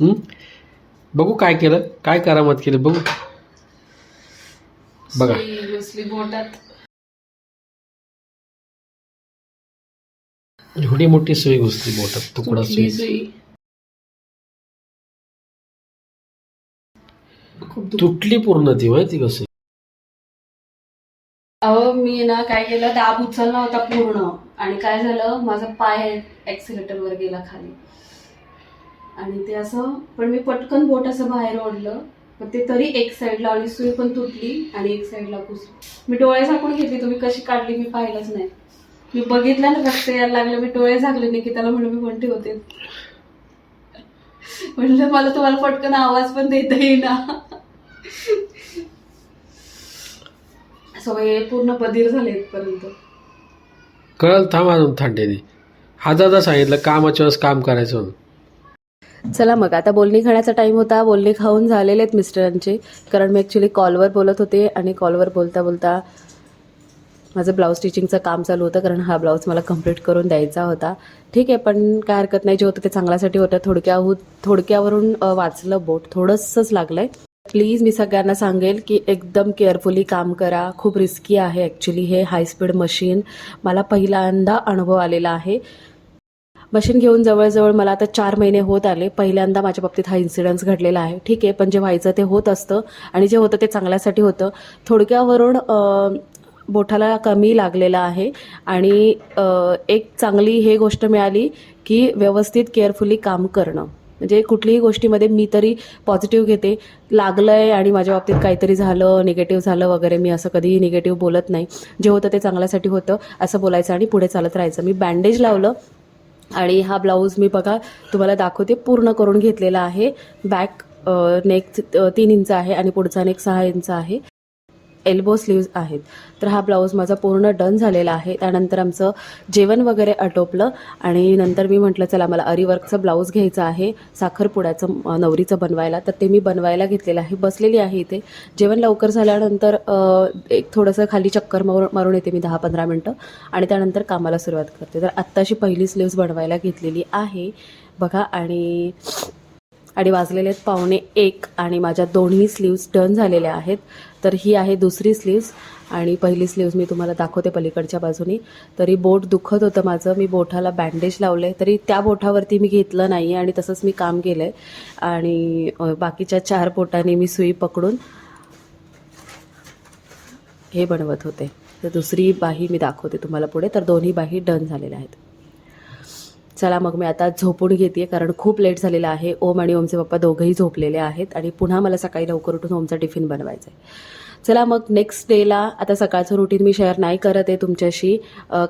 बघू काय केलं काय करामत केली बघू. बघा. एवढी मोठी सुई घुसली बोटात तुकडा सुई तुटली पूर्ण ती माहिती का सुई अहो मी ना काय केलं दाब उचलला होता पूर्ण. आणि काय झालं माझा पाय ऍक्सिलेटर वर गेला खाली. आणि ते असं पण मी पटकन बोट असं बाहेर ओढलं. पण ते तरी एक साईडला आणि सुई पण तुटली आणि एक साईडला पुसली मी डोळे झाकून घेतली तुम्ही कशी काढली मी पाहिलंच नाही. मी बघितलं ना रक्त यायला लागलं मी डोळे झाकले नाही की त्याला म्हणून मी म्हणते होते. म्हणलं मला तुम्हाला पटकन आवाज पण देता येईना. सवय पूर्ण बधीर झाले इथपर्यंत कळल थांब अजून थंडीने हजारदा सांगितलं कामाच्या वेळेस काम करायचं म्हणून. चला मग आता बोलणी खाण्याचा टाईम होता. बोलणी खाऊन झालेले आहेत मिस्टरांचे. कारण मी ॲक्च्युली कॉलवर बोलत होते आणि कॉलवर बोलता बोलता माझं ब्लाऊज स्टिचिंगचं काम चालू होतं कारण हा ब्लाऊज मला कंप्लीट करून द्यायचा होता. ठीक आहे पण काय हरकत नाही. जे होतं ते चांगल्यासाठी होतं. थोडक्याहून थोडक्यावरून वाचलं बोट. थोडंसंच लागलं आहे प्लीज मी सगळ्यांना सांगेल की एकदम केअरफुली काम करा. खूप रिस्की आहे ॲक्च्युली हे हाय स्पीड मशीन मला पहिल्यांदा अनुभव आलेला आहे. मशीन घेऊन जवळजवळ मला आता चार महिने होत आले. पहिल्यांदा माझ्या बाबतीत हा इन्सिडन्स घडलेला आहे. ठीक आहे पण जे व्हायचं ते होत असतं आणि जे होतं ते चांगल्यासाठी होतं थोडक्यावरून बोठाला कमी लागलेला आहे आणि एक चांगली हे गोष्ट मिळाली की व्यवस्थित केअरफुली काम करणं. म्हणजे कुठलीही गोष्टीमध्ये मी तरी पॉझिटिव्ह घेते. लागलं आहे आणि माझ्या बाबतीत काहीतरी झालं निगेटिव्ह झालं वगैरे मी असं कधीही निगेटिव्ह बोलत नाही. जे होतं ते चांगल्यासाठी होतं असं बोलायचं आणि पुढे चालत राहायचं. मी बँडेज लावलं आणि हा ब्लाऊज मी बघा तुम्हाला दाखवते पूर्ण करून घेतलेला आहे. बॅक नेक तीन इंच आहे आणि पुढचा नेक सहा इंच आहे. एल्बो स्लीव्ज आहेत. तर हा ब्लाऊज माझा पूर्ण डन झालेला आहे. त्यानंतर आमचं जेवण वगैरे आटोपलं आणि नंतर मी म्हटलं चला मला अरीवर्कचं ब्लाऊज घ्यायचं आहे. साखरपुड्याचं नवरीचं बनवायला. तर ते मी बनवायला घेतलेलं आहे. बसलेली आहे इथे. जेवण लवकर झाल्यानंतर एक थोडंसं खाली चक्कर मारून मारून येते मी दहा पंधरा मिनटं आणि त्यानंतर कामाला सुरुवात करते. तर आत्ताशी पहिली स्लीव्ज बनवायला घेतलेली आहे. बघा आणि आणि वाजलेले आहेत पावणे एक आणि माझ्या दोन्ही स्लीव्ज डन झालेल्या आहेत. तर ही आहे दुसरी स्लीव्ज आणि पहिली स्लीव्ज मी तुम्हाला दाखवते पलीकडच्या बाजूनी. तरी बोट दुखत होतं माझं. मी बोठाला बँडेज लावलं आहे तरी त्या बोठावरती मी घेतलं नाही आहे आणि तसंच मी काम केलं आहे आणि बाकीच्या चार बोटांनी मी सुई पकडून हे बनवत होते. तर दुसरी बाही मी दाखवते तुम्हाला पुढे. तर दोन्ही बाही डन झालेल्या आहेत. चला मग मी आता झोपून घेते कारण खूप लेट झालेला आहे. ओम आणि ओमचे पप्पा दोघंही झोपलेले आहेत आणि पुन्हा मला सकाळी लवकर उठून ओमचा टिफिन बनवायचा आहे चला मग नेक्स्ट डेला आता सकाळचं रुटीन मी शेअर नाही करत आहे तुमच्याशी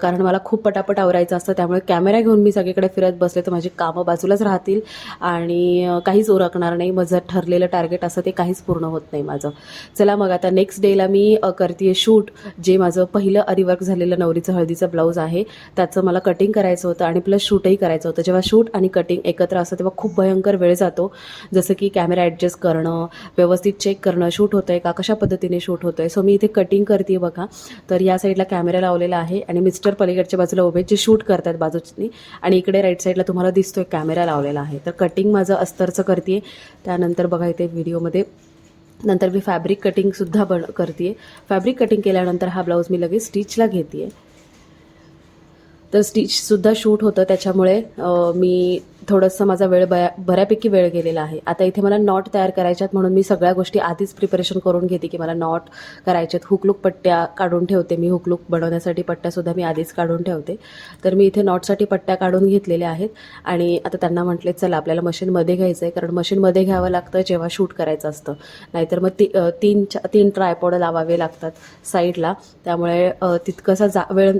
कारण मला खूप पटापट आवरायचं असतं त्यामुळे कॅमेरा घेऊन मी सगळीकडे फिरत बसले तर माझी कामं बाजूलाच राहतील आणि काहीच उरकणार नाही माझं ठरलेलं टार्गेट असं ते काहीच पूर्ण होत नाही माझं. चला मग आता नेक्स्ट डेला मी करते शूट जे माझं पहिलं अरिवर्क झालेलं नवरीचं हळदीचं ब्लाऊज आहे त्याचं मला कटिंग करायचं होतं आणि प्लस शूटही करायचं होतं. जेव्हा शूट आणि कटिंग एकत्र असतं तेव्हा खूप भयंकर वेळ जातो. जसं की कॅमेरा ॲडजस्ट करणं व्यवस्थित चेक करणं शूट होतं आहे का कशा पद्धतीने शूट होतं आहे सो मी इथे कटिंग करते बघा. तर या साईडला कॅमेरा लावलेला आहे आणि मिस्टर पलीकडच्या बाजूला उभे जे शूट करतात बाजूनी आणि इकडे राईट साईडला तुम्हाला दिसतोय कॅमेरा लावलेला आहे. तर कटिंग माझं अस्तरचं करते त्यानंतर बघा इथे व्हिडिओमध्ये नंतर मी फॅब्रिक कटिंगसुद्धा बन करते फॅब्रिक कटिंग केल्यानंतर हा ब्लाऊज मी लगेच स्टिचला घेते तर स्टिचसुद्धा शूट होतं. त्याच्यामुळे मी थोडंसं माझा वेळ बया बऱ्यापैकी वेळ गेलेला आहे. आता इथे मला नॉट तयार करायच्यात म्हणून मी सगळ्या गोष्टी आधीच प्रिपरेशन करून घेते की मला नॉट करायच्यात. हुकलूक पट्ट्या काढून ठेवते मी. हुकलूक बनवण्यासाठी पट्ट्यासुद्धा मी आधीच काढून ठेवते. तर मी इथे नॉटसाठी पट्ट्या काढून घेतलेल्या आहेत. आणि आता त्यांना म्हटले चला आपल्याला मशीनमध्ये घ्यायचं आहे कारण मशीनमध्ये घ्यावं लागतं जेव्हा शूट करायचं असतं. नाहीतर मग ती तीन तीन ट्रायपॉड लावावे लागतात साईडला. त्यामुळे तितकंसा जा वेळ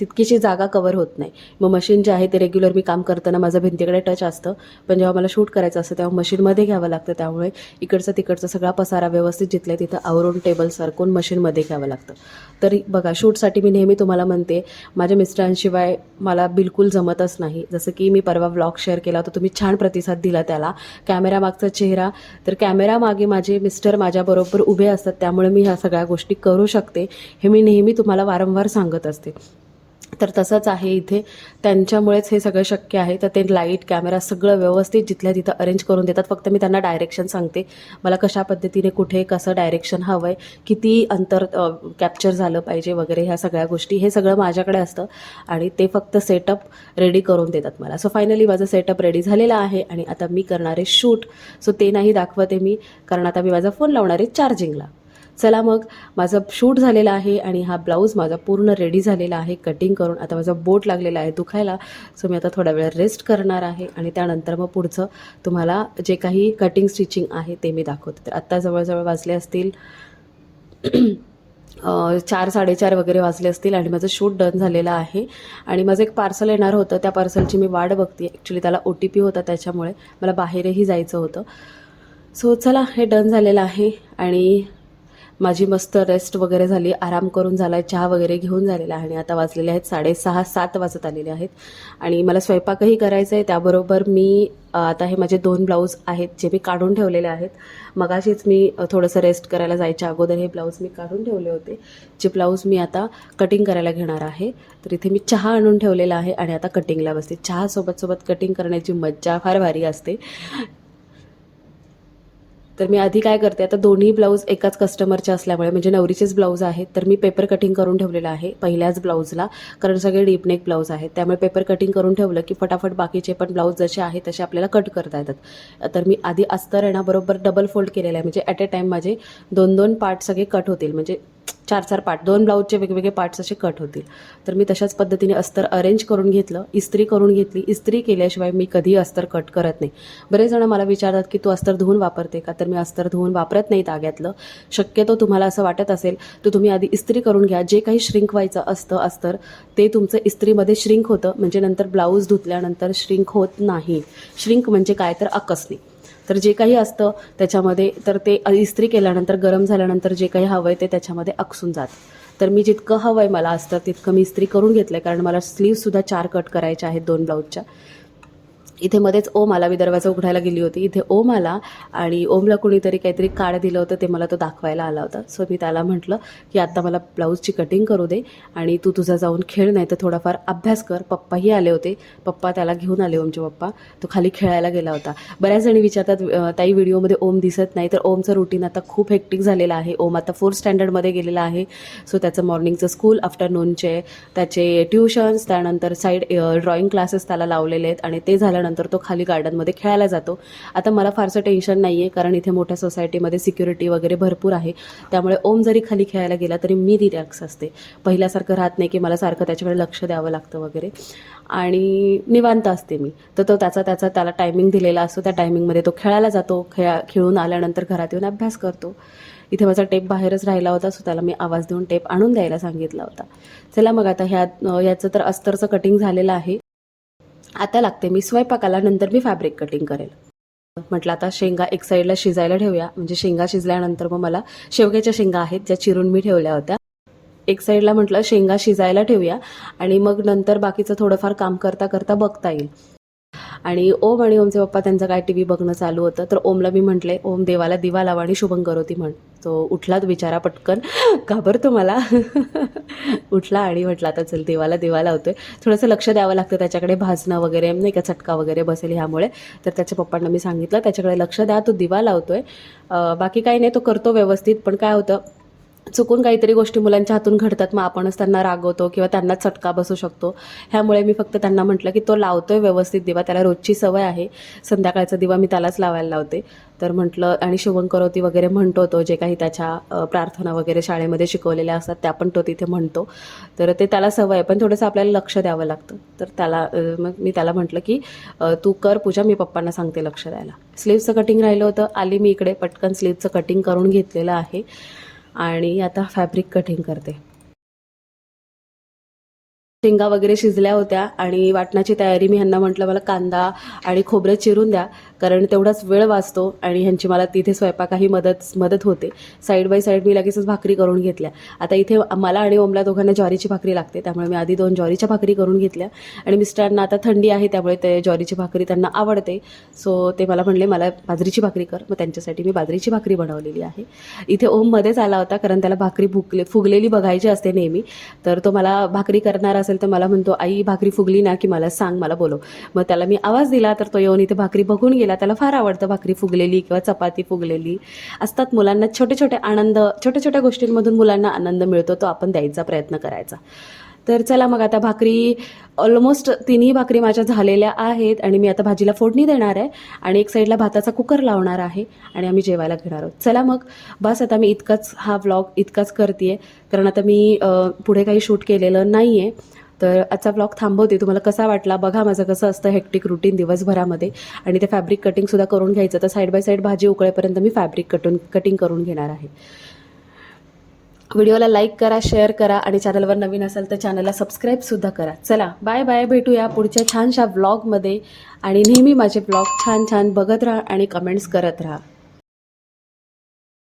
तितकीशी जागा कवर होत नाही. मग मशीन जे आहे ते रेग्युलर मी काम करताना माझं भिंतीकडे टच असतं. पण जेव्हा मला शूट करायचं असतं तेव्हा मशीनमध्ये घ्यावं लागतं. त्यामुळे इकडचं तिकडचं सगळा पसारा व्यवस्थित जिथल्या तिथं आवरून टेबल सरकून मशीनमध्ये घ्यावं लागतं. तर बघा शूटसाठी मी नेहमी तुम्हाला म्हणते माझ्या मिस्टरांशिवाय मला बिलकुल जमतच नाही. जसं की मी परवा व्लॉग शेअर केला होता तुम्ही छान प्रतिसाद दिला त्याला. कॅमेरामागचा चेहरा. तर कॅमेरामागे माझे मिस्टर माझ्याबरोबर उभे असतात त्यामुळे मी ह्या सगळ्या गोष्टी करू शकते हे मी नेहमी तुम्हाला वारंवार सांगत असते. तर तसंच आहे इथे. त्यांच्यामुळेच हे सगळं शक्य आहे. तर ते लाइट कॅमेरा सगळं व्यवस्थित जिथल्या तिथं अरेंज करून देतात. फक्त मी त्यांना डायरेक्शन सांगते. मला कशा पद्धतीने कुठे कसं डायरेक्शन हवं आहे किती अंतर कॅप्चर झालं पाहिजे वगैरे ह्या सगळ्या गोष्टी हे सगळं माझ्याकडे असतं. आणि ते फक्त सेटअप रेडी करून देतात मला. सो फायनली माझं सेटअप रेडी झालेलं आहे आणि आता मी करणारे शूट सो ते नाही दाखवते मी कारण आता मी माझा फोन लावणार आहे चार्जिंगला चला मग माझं शूट झालेलं आहे आणि हा ब्लाऊज माझा पूर्ण रेडी झालेला आहे कटिंग करून. आता माझा बोट लागलेला आहे दुखायला सो मी आता थोडा वेळ रेस्ट करणार आहे आणि त्यानंतर मग पुढचं तुम्हाला जे काही कटिंग स्टिचिंग आहे ते मी दाखवते. तर आत्ता जवळजवळ वाजले असतील चार साडेचार वगैरे वाजले असतील आणि माझं शूट डन झालेलं आहे. आणि माझं एक पार्सल येणार होतं त्या पार्सलची मी वाट बघते. ॲक्च्युली त्याला ओ टी पी होता त्याच्यामुळे मला बाहेरही जायचं होतं. सो चला हे डन झालेलं आहे आणि माझी मस्त रेस्ट वगैरे झाली. आराम करून झाला आहे चहा वगैरे घेऊन झालेला आहे आणि आता वाजलेले आहेत साडेसहा सात वाजत आलेले आहेत. आणि मला स्वयंपाकही करायचा आहे त्याबरोबर मी आता हे माझे दोन ब्लाऊज आहेत जे मी काढून ठेवलेले आहेत. मगाशीच मी थोडंसं रेस्ट करायला जायच्या अगोदर हे ब्लाऊज मी काढून ठेवले होते. जे ब्लाऊज मी आता कटिंग करायला घेणार आहे. तर इथे मी चहा आणून ठेवलेला आहे आणि आता कटिंगला बसते. चहा सोबत सोबत कटिंग करण्याची मज्जा फार भारी असते. तर मी आधी काय करते आता दोन्ही ब्लाऊज एकाच कस्टमरचे असल्यामुळे म्हणजे नवरीचेच ब्लाऊज आहेत तर मी पेपर कटिंग करून ठेवलेलं आहे पहिल्याच ब्लाऊजला कारण सगळे डीपनेक ब्लाऊज आहेत. त्यामुळे पेपर कटिंग करून ठेवलं की फटाफट बाकीचे पण ब्लाऊज जसे आहेत तसे आपल्याला कट करता येतात. तर मी आधी अस्तर आहे ना बरोबर डबल फोल्ड केलेलं आहे. म्हणजे ॲट अ टाईम माझे दोन दोन पार्ट सगळे कट होतील. म्हणजे चार चार पार्ट दोन ब्लाऊजचे वेगवेगळे पार्ट्स असे कट होतील. तर मी तशाच पद्धतीने अस्तर अरेंज करून घेतलं इस्त्री करून घेतली. इस्त्री केल्याशिवाय मी कधी अस्तर कट करत नाही. बरेच जण मला विचारतात की तू अस्तर धुवून वापरते का? तर मी अस्तर धुवून वापरत नाही ताग्यातलं शक्यतो तुम्हाला असं वाटत असेल तर तुम्ही आधी इस्त्री करून घ्या. जे काही श्रिंक व्हायचं असतं अस्तर ते तुमचं इस्त्रीमध्ये श्रिंक होतं. म्हणजे नंतर ब्लाऊज धुतल्यानंतर श्रिंक होत नाही. श्रिंक म्हणजे काय? तर अकसणे तर जे काही असतं त्याच्यामध्ये तर ते इस्त्री केल्यानंतर गरम झाल्यानंतर जे काही हवं आहे ते त्याच्यामध्ये अकसून जातं. तर मी जितकं हवं आहे मला असतं तितकं मी इस्त्री करून घेतलं आहे कारण मला स्लीवसुद्धा चार कट करायच्या आहेत दोन ब्लाऊजच्या इथे मध्येच ओम आला मी दरवाजा उघडायला गेली होती. इथे ओम आला आणि ओमला कुणीतरी काहीतरी कार्ड दिलं होतं ते मला तो दाखवायला आला होता. सो मी त्याला म्हटलं की आत्ता मला ब्लाऊजची कटिंग करू दे आणि तू तुझा जाऊन खेळ नाही तर थोडाफार अभ्यास कर. पप्पाही आले होते. पप्पा त्याला घेऊन आले ओमचे पप्पा. तो खाली खेळायला गेला होता. बऱ्याच जणी विचारतात ताई व्हिडिओमध्ये ओम दिसत नाही. तर ओमचं रुटीन आता खूप हेक्टिक झालेलं आहे. ओम आता फोर्थ स्टँडर्डमध्ये गेलेला आहे. सो त्याचं मॉर्निंगचं स्कूल आफ्टरनूनचे त्याचे ट्युशन्स त्यानंतर साईड ड्रॉइंग क्लासेस त्याला लावलेले आहेत आणि ते झाल्यानंतर तो खाली गार्डनमध्ये खेळायला जातो. आता मला फारसं टेन्शन नाही आहे कारण इथे मोठ्या सोसायटीमध्ये सिक्युरिटी वगैरे भरपूर आहे. त्यामुळे ओम जरी खाली खेळायला गेला तरी मी रिलॅक्स असते. पहिल्यासारखं राहत नाही की मला सारखं त्याच्याकडे लक्ष द्यावं लागतं वगैरे. आणि निवांत असते मी. तर तो त्याचा त्याचा त्याला टायमिंग दिलेला असतो. त्या टायमिंगमध्ये तो खेळायला जातो. खेळा खेळून आल्यानंतर घरात येऊन अभ्यास करतो. इथे माझा टेप बाहेरच राहिला होता सो त्याला मी आवाज देऊन टेप आणून द्यायला सांगितला होता. चला मग आता ह्या याचं तर अस्तरचं कटिंग झालेलं आहे. आता लागते. मी स्वयंपाकाला नंतर मी फॅब्रिक कटिंग करेल. म्हटलं आता शेंगा एक साईडला शिजायला ठेवूया. म्हणजे शेंगा शिजल्यानंतर मग मला शेवग्याच्या शेंगा आहेत ज्या चिरून मी ठेवल्या होत्या. एक साईडला म्हटलं शेंगा शिजायला ठेवूया आणि मग नंतर बाकीचं थोडंफार काम करता करता बघता येईल. आणि ओम आणि ओमचे पप्पा त्यांचं काय टी व्ही बघणं चालू होतं तर ओमला मी म्हटले ओम देवाला दिवा लावा आणि शुभं करोती म्हण. तो उठलात बिचारा पटकन घाबरतो मला. उठला आणि म्हटलं आता चल देवाला दिवा लावतोय. थोडंसं लक्ष द्यावं लागतं त्याच्याकडे भाजणं वगैरे नाही का चटका वगैरे बसेल ह्यामुळे. तर त्याच्या पप्पांना मी सांगितलं त्याच्याकडे लक्ष द्या तो दिवा लावतोय. बाकी काही नाही तो करतो व्यवस्थित पण काय होतं चुकून काहीतरी गोष्टी मुलांच्या हातून घडतात मग आपणच त्यांना रागवतो किंवा त्यांना चटका बसू शकतो. ह्यामुळे मी फक्त त्यांना म्हटलं की तो लावतोय व्यवस्थित दिवा त्याला रोजची सवय आहे. संध्याकाळचा दिवा मी त्यालाच लावायला लावते. तर म्हटलं आणि शिवंकरवती वगैरे म्हणतो तो जे काही त्याच्या प्रार्थना वगैरे शाळेमध्ये शिकवलेल्या असतात त्या पण तो तिथे म्हणतो. तर ते त्याला सवय आहे पण थोडंसं आपल्याला लक्ष द्यावं लागतं. तर त्याला मग मी त्याला म्हटलं की तू कर पूजा मी पप्पांना सांगते लक्ष द्यायला. स्लीवचं कटिंग राहिलं होतं आली मी इकडे पटकन स्लीवचं कटिंग करून घेतलेलं आहे. आणि आता फॅब्रिक कटिंग करते. शेंगा वगैरे शिजल्या होत्या आणि वाटणाची तयारी मी ह्यांना म्हटलं मला कांदा आणि खोबरं चिरून द्या कारण तेवढाच वेळ वाचतो आणि ह्यांची मला तिथे स्वयंपाकाही मदत मदत होते. साईड बाय साईड मी लगेचच भाकरी करून घेतल्या. आता इथे मला आणि ओमला दोघांना ज्वारीची भाकरी लागते त्यामुळे मी आधी दोन ज्वारीच्या भाकरी करून घेतल्या. आणि मिस्टरांना आता थंडी आहे त्यामुळे ते ज्वारीची भाकरी त्यांना आवडते. सो ते मला म्हणले मला बाजरीची भाकरी कर. मग त्यांच्यासाठी मी बाजरीची भाकरी बनवलेली आहे. इथे ओम मध्येच आला होता कारण त्याला भाकरी फुगले फुगलेली बघायची असते नेहमी. तर तो मला भाकरी करणार असेल तर मला म्हणतो आई भाकरी फुगली ना की मला सांग मला बोलो मग त्याला मी आवाज दिला तर तो येऊन इथे भाकरी बघून गेला. त्याला फार आवडतं भाकरी फुगलेली किंवा चपाती फुगलेली. असतात मुलांना छोटे छोटे आनंद छोट्या छोट्या गोष्टींमधून मुलांना आनंद मिळतो तो आपण द्यायचा प्रयत्न करायचा. तर चला मग आता भाकरी ऑलमोस्ट तिन्ही भाकरी माझ्या झालेल्या आहेत आणि मी आता भाजीला फोडणी देणार आहे आणि एक साईडला भाताचा कुकर लावणार आहे आणि आम्ही जेवायला घेणार आहोत. चला मग बस आता मी इतकाच हा व्लॉग इतकाच करते आहे कारण आता मी पुढे काही शूट केलेलं नाही आहे तर आजचा ब्लॉग थांबवते. तुम्हाला कसा वाटला बघा माझं कसं असतं हेक्टिक रुटीन दिवसभरामध्ये. आणि ते फॅब्रिक कटिंगसुद्धा करून घ्यायचं. तर साईड बाय साईड भाजी उकळेपर्यंत मी फॅब्रिक कटून कटिंग करून घेणार आहे. व्हिडिओला लाईक करा शेअर करा आणि चॅनलवर नवीन असाल तर चॅनलला सबस्क्राईबसुद्धा करा. चला बाय बाय भेटूया पुढच्या छानशा ब्लॉगमध्ये आणि नेहमी माझे ब्लॉग छान छान बघत राहा आणि कमेंट्स करत राहा.